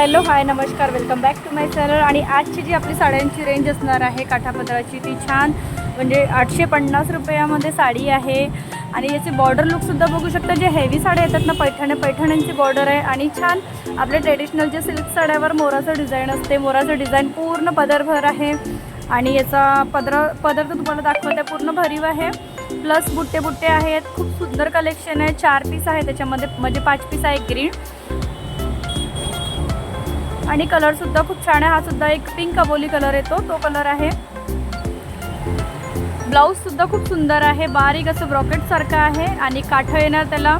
Hello hi नमस्कार welcome back to my channel. आणि आजची जी आपली साड्यांची रेंज असणार आहे काठापदराची ती छान म्हणजे आठशे पन्नास रुपयामध्ये साडी आहे. आणि याची बॉर्डर लुकसुद्धा बघू शकता जे हेवी साड्या येतात ना पैठणे पैठण्यांची बॉर्डर आहे. आणि छान आपल्या ट्रेडिशनल जे सिल्क साड्यावर मोराचं डिझाईन असते मोराचं डिझाईन पूर्ण पदरभर आहे. आणि याचा पदर पदर तर तुम्हाला दाखवते पूर्ण भरीव आहे. प्लस बुट्टे बुट्टे आहेत खूप सुंदर कलेक्शन आहे. चार पीस आहे त्याच्यामध्ये म्हणजे पाच पीस आहे ग्रीन आणि कलर सुद्धा खूप छान आहे. हा सुद्धा एक पिंक अबोली कलर येतो. तो कलर आहे ब्लाऊजसुद्धा खूप सुंदर आहे. बारीक असं ब्रॉकेट सारखं आहे आणि काठ येणार त्याला.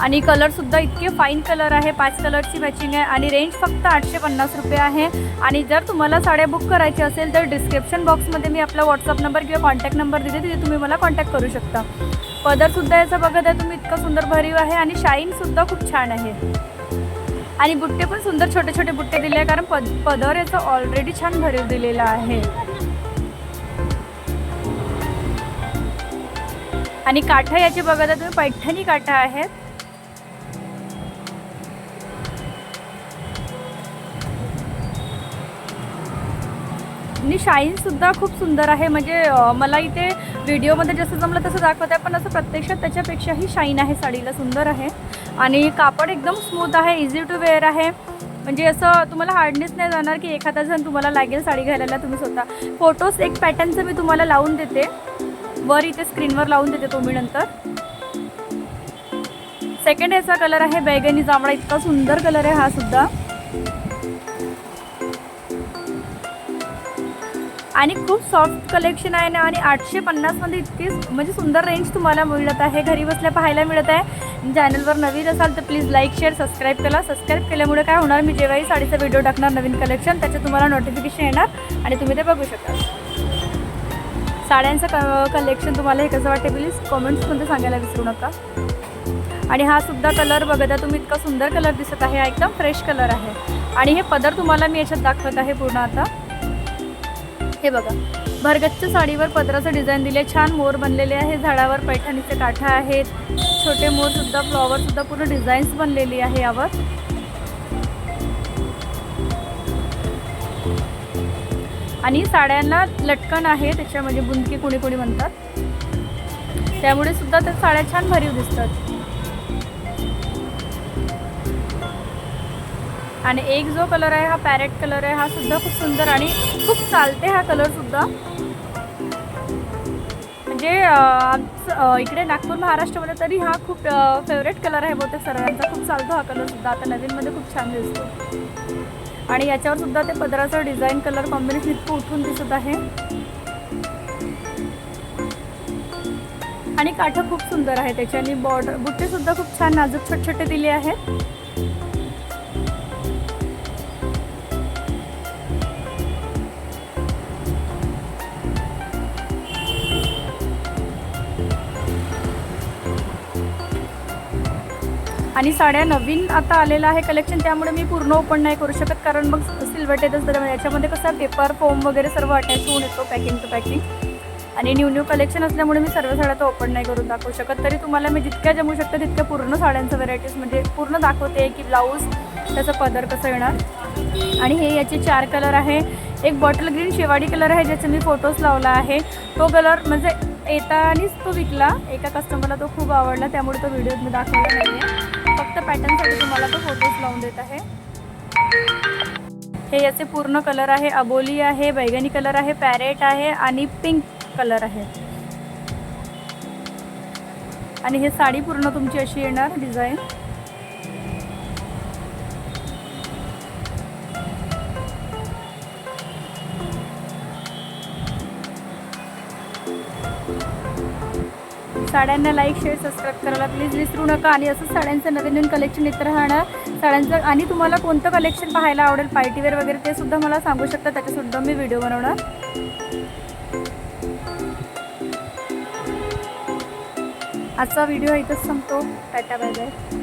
आणि कलर सुद्धा इतके फाईन कलर आहे. पाच कलरची मॅचिंग आहे आणि रेंज फक्त आठशे पन्नास रुपये आहे. आणि जर तुम्हाला साड्या बुक करायची असेल तर डिस्क्रिप्शन बॉक्समध्ये मी आपला व्हॉट्सअप नंबर किंवा कॉन्टॅक्ट नंबर दिले. तिथे तुम्ही मला कॉन्टॅक्ट करू शकता. पदरसुद्धा याचा बघत आहे. तुम्ही इतकं सुंदर भरीव आहे आणि शाईनसुद्धा खूप छान आहे. आणि बुट्टे पण सुंदर छोटे छोटे बुट्टे दिले आहे कारण पद पदर याचं ऑलरेडी छान भरीव दिलेला आहे. आणि काठा याची बघत आहे तुम्ही पैठणी काठा आहेत. आणि शाईन सुद्धा खूप सुंदर आहे. म्हणजे मला इथे व्हिडिओमध्ये जसं जमलं तसं दाखवत आहे पण असं प्रत्यक्षात त्याच्यापेक्षाही शाईन आहे साडीला सुंदर आहे. आणि कापड एकदम स्मूथ आहे इझी टू वेअर आहे. म्हणजे असं तुम्हाला हार्डनेस नाही जाणार की एखादा जण तुम्हाला लागेल साडी घालायला तुम्ही स्वतः. फोटोज एक पॅटर्नचं मी तुम्हाला लावून देते. वर इथे स्क्रीनवर लावून देते तुम्ही नंतर. सेकंड याचा कलर आहे बैगनी जांभळा. इतका सुंदर कलर आहे हा सुद्धा. आणि खूप सॉफ्ट कलेक्शन आहे ना आणि आठशे पन्नासमध्ये इतकी म्हणजे सुंदर रेंज तुम्हाला मिळत आहे. घरी बसल्या पाहायला मिळत आहे. चॅनलवर नवीन असाल तर प्लीज लाईक शेअर सबस्क्राईब केला सबस्क्राईब केल्यामुळे काय होणार? मी जेव्हाही साडीचा व्हिडिओ टाकणार नवीन कलेक्शन त्याचे तुम्हाला नोटिफिकेशन येणार आणि तुम्ही ते बघू शकता. साड्यांचं क कलेक्शन तुम्हाला हे कसं वाटते प्लीज कॉमेंट्समध्ये सांगायला विसरू नका. आणि हा सुद्धा कलर बघता तुम्ही इतका सुंदर कलर दिसत आहे. हा एकदम फ्रेश कलर आहे. आणि हे पदर तुम्हाला मी याच्यात दाखवत आहे पूर्ण आता. हे बघा. भरगच्च साडीवर पदराचं डिझाईन दिले छान मोर बनलेले आहे. झाडावर पैठणीचे काठा आहेत. छोटे मोर सुद्धा फ्लॉवर सुद्धा पूर्ण डिझाईन्स बनलेली आहे यावर. आणि साड्यांना लटकन आहे. त्याच्यामध्ये बुंदकी कोणी कोणी म्हणतात. त्यामुळे सुद्धा त्या साड्या छान भरीव दिसतात. आणि एक जो कलर आहे हा पॅरेट कलर आहे हा सुद्धा खूप सुंदर आणि खूप चालते हा कलर सुद्धा. म्हणजे आमचं, इकडे नागपूर महाराष्ट्रामध्ये तरी हा खूप फेवरेट कलर आहे बहुतेक सर्वांचा. खूप चालतो हा कलर सुद्धा. आता नवीनमध्ये खूप छान दिसतो. आणि याच्यावर सुद्धा ते पदराचं डिझाईन कलर कॉम्बिनेशन इतकं उठून दिसत आहे. आणि काठं खूप सुंदर आहे त्याच्याने बॉर्डर बुट्टे सुद्धा खूप छान नाजूक छोटे छोटे दिले आहेत. आणि साड्या नवीन आता आलेलं आहे कलेक्शन त्यामुळे मी पूर्ण ओपन नाही करू शकत. कारण मग सिल्वटेतच याच्यामध्ये कसं पेपर फोम वगैरे सर्व अटॅच होऊन येतो पॅकिंग टू पॅकिंग आणि न्यू न्यू कलेक्शन असल्यामुळे मी सर्व साड्या तर ओपन नाही करून दाखवू शकत. तरी तुम्हाला मी जितक्या जमू शकते तितक्या पूर्ण साड्यांचं व्हरायटीज म्हणजे पूर्ण दाखवते की ब्लाऊज त्याचं पदर कसं येणार. आणि हे याचे चार कलर आहे. एक बॉटल ग्रीन शेवाडी कलर आहे ज्याचे मी फोटोज लावला आहे. तो कलर म्हणजे येतानीच तो विकला. एका कस्टमरला तो खूप आवडला त्यामुळे तो व्हिडिओ मी दाखवला नाही आहे फक्त पॅटर्नसाठी तुम्हाला तो फोटोज लावून देत आहे. हे याचे पूर्ण कलर आहे. अबोली आहे बैगनी कलर आहे पॅरेट आहे आणि पिंक कलर आहे. आणि हे साडी पूर्ण तुमची अशी येणार डिझाईन साड्यांना लाईक शेअर सबस्क्राईब करायला प्लीज विसरू नका. आणि असंच साड्यांचं नवीन नवीन कलेक्शन येत राहणार साड्यांचं आणि तुम्हाला कोणतं कलेक्शन पाहायला आवडेल पार्टीवेअर वगैरे ते सुद्धा मला सांगू शकता. त्याच्यासुद्धा मी व्हिडिओ बनवणार. आजचा व्हिडिओ इथंच संपतो. Tata bye bye